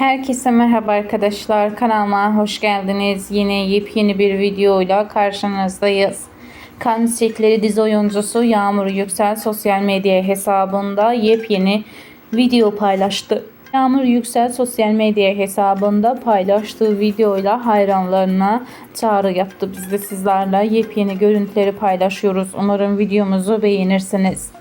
Herkese merhaba arkadaşlar. Kanalıma hoş geldiniz. Yine yepyeni bir videoyla karşınızdayız. Kan Çiçekleri dizi oyuncusu Yağmur Yüksel sosyal medya hesabında yepyeni video paylaştı. Yağmur Yüksel sosyal medya hesabında paylaştığı videoyla hayranlarına çağrı yaptı. Biz de sizlerle yepyeni görüntüleri paylaşıyoruz. Umarım videomuzu beğenirsiniz.